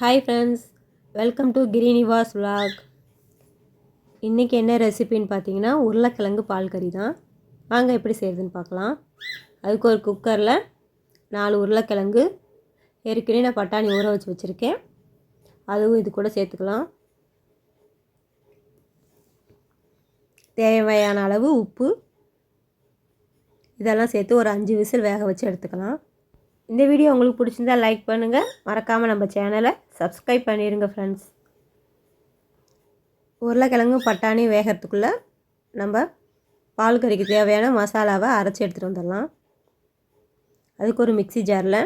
Hi friends welcome to கிரீனிவாஸ் vlog. இன்றைக்கி என்ன ரெசிபின்னு பார்த்தீங்கன்னா உருளைக்கிழங்கு பால் கறி தான். வாங்க எப்படி செய்கிறதுன்னு பார்க்கலாம். அதுக்கு ஒரு குக்கரில் நாலு உருளைக்கிழங்கு ஏற்கனவே நான் பட்டாணி ஊற வச்சு வச்சுருக்கேன். அதுவும் இது கூட சேர்த்துக்கலாம். தேவையான அளவு உப்பு. இதெல்லாம் சேர்த்து ஒரு அஞ்சு விசில் வேக வச்சு எடுத்துக்கலாம். இந்த வீடியோ உங்களுக்கு பிடிச்சிருந்தா லைக் பண்ணுங்கள் மறக்காமல் நம்ம சேனலை சப்ஸ்கிரைப் பண்ணிடுங்க ஃப்ரெண்ட்ஸ் உருளைக்கிழங்கு பட்டாணி வேகிறதுக்குள்ளே நம்ம பால் கறிக்கு தேவையான மசாலாவை அரைச்சி எடுத்துகிட்டு வந்துடலாம். அதுக்கு ஒரு மிக்ஸி ஜாரில்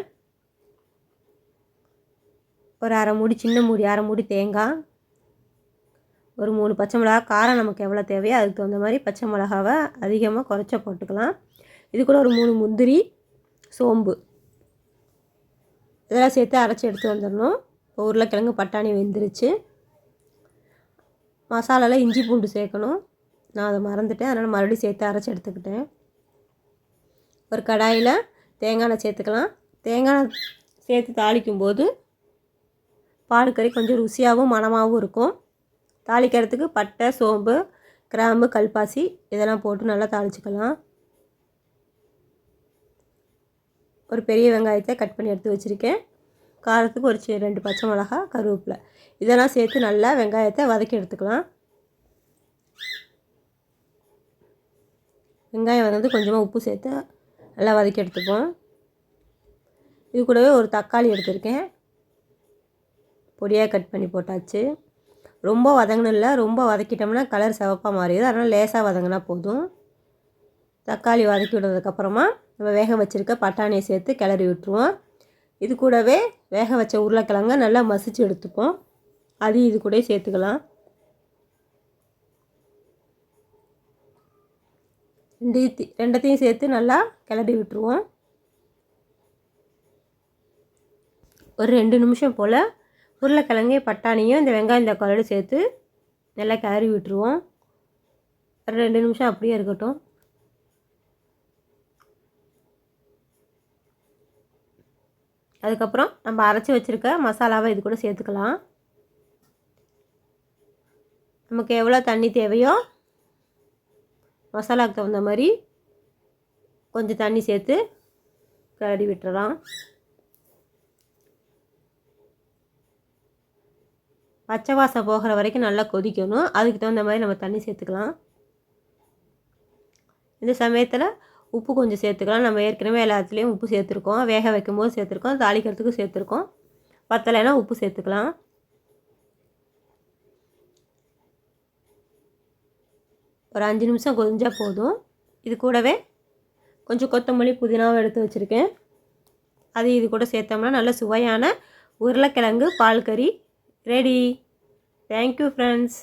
ஒரு அரை மூடி சின்ன மூடி அரை மூடி தேங்காய் ஒரு மூணு பச்சை மிளகா காரம் நமக்கு எவ்வளோ தேவையோ அதுக்கு தகுந்த மாதிரி பச்சை மிளகாவை அதிகமாக குறைச்ச போட்டுக்கலாம். இது கூட ஒரு மூணு முந்திரி சோம்பு. இதெல்லாம் சேர்த்து அரைச்சி எடுத்து வந்துடணும். இப்போ உருளைக்கிழங்கு பட்டாணி வெந்துருச்சு. மசாலாவில் இஞ்சி பூண்டு சேர்க்கணும். நான் அதை மறந்துட்டேன். அதனால் மறுபடியும் சேர்த்து அரைச்சி எடுத்துக்கிட்டேன். ஒரு கடாயில் தேங்காய் எண்ணெய் சேர்த்துக்கலாம். தேங்காய் எண்ணெய் சேர்த்து தாளிக்கும் போது பால் கறி கொஞ்சம் ருசியாகவும் மணமாகவும் இருக்கும். தாளிக்கிறதுக்கு பட்டை சோம்பு கிராம்பு கல்பாசி இதெல்லாம் போட்டு நல்லா தாளிச்சுக்கலாம். ஒரு பெரிய வெங்காயத்தை கட் பண்ணி எடுத்து வச்சுருக்கேன். காரத்துக்கு ஒரு ரெண்டு பச்சை மிளகா கருவேப்பிலை. இதெல்லாம் சேர்த்து நல்லா வெங்காயத்தை வதக்கி எடுத்துக்கலாம். வெங்காயம் வந்து கொஞ்சமாக உப்பு சேர்த்து நல்லா வதக்கி எடுத்துப்போம். இது கூடவே ஒரு தக்காளி எடுத்திருக்கேன். பொடியாக கட் பண்ணி போட்டாச்சு. ரொம்ப வதங்கணும் இல்லை ரொம்ப வதக்கிட்டோம்னா கலர் சிவப்பாக மாறிடுது அதனால் லேசாக வதங்கினா போதும். தக்காளி வதக்கி விடுறதுக்கப்புறமா நம்ம வேக வச்சுருக்க பட்டாணியை சேர்த்து கிளறி விட்டுருவோம். இது கூடவே வேக வச்ச உருளைக்கிழங்க நல்லா மசிச்சு எடுத்துப்போம். அதையும் இது கூட சேர்த்துக்கலாம். ரெண்டு ரெண்டத்தையும் சேர்த்து நல்லா கிளறி விட்டுருவோம். ஒரு ரெண்டு நிமிஷம் போல் உருளைக்கிழங்கு பட்டாணியும் இந்த வெங்காயம் தக்காளோடு சேர்த்து நல்லா கிளறி விட்டுருவோம். ஒரு ரெண்டு நிமிஷம் அப்படியே இருக்கட்டும். அதுக்கப்புறம் நம்ம அரைச்சி வச்சுருக்க மசாலாவை இது கூட சேர்த்துக்கலாம். நமக்கு எவ்வளோ தண்ணி தேவையோ மசாலாவுக்கு தகுந்த மாதிரி கொஞ்சம் தண்ணி சேர்த்து கிளறி விட்டுறலாம். பச்சை வாசம் போகிற வரைக்கும் நல்லா கொதிக்கணும். அதுக்கு தகுந்த மாதிரி நம்ம தண்ணி சேர்த்துக்கலாம். இந்த சமயத்தில் உப்பு கொஞ்சம் சேர்த்துக்கலாம். நம்ம ஏற்கனவே எல்லாத்துலேயும் உப்பு சேர்த்துருக்கோம். வேக வைக்கும் போது சேர்த்துருக்கோம். தாளிக்கிறதுக்கு சேர்த்துருக்கோம். பத்தலைன்னா உப்பு சேர்த்துக்கலாம். ஒரு அஞ்சு நிமிஷம் கொஞ்சம் போதும். இது கூடவே கொஞ்சம் கொத்தமல்லி புதினாவும் எடுத்து வச்சுருக்கேன். அது இது கூட சேர்த்தோம்னா நல்ல சுவையான உருளைக்கிழங்கு பால் கறி ரெடி தேங்க்யூ ஃப்ரெண்ட்ஸ்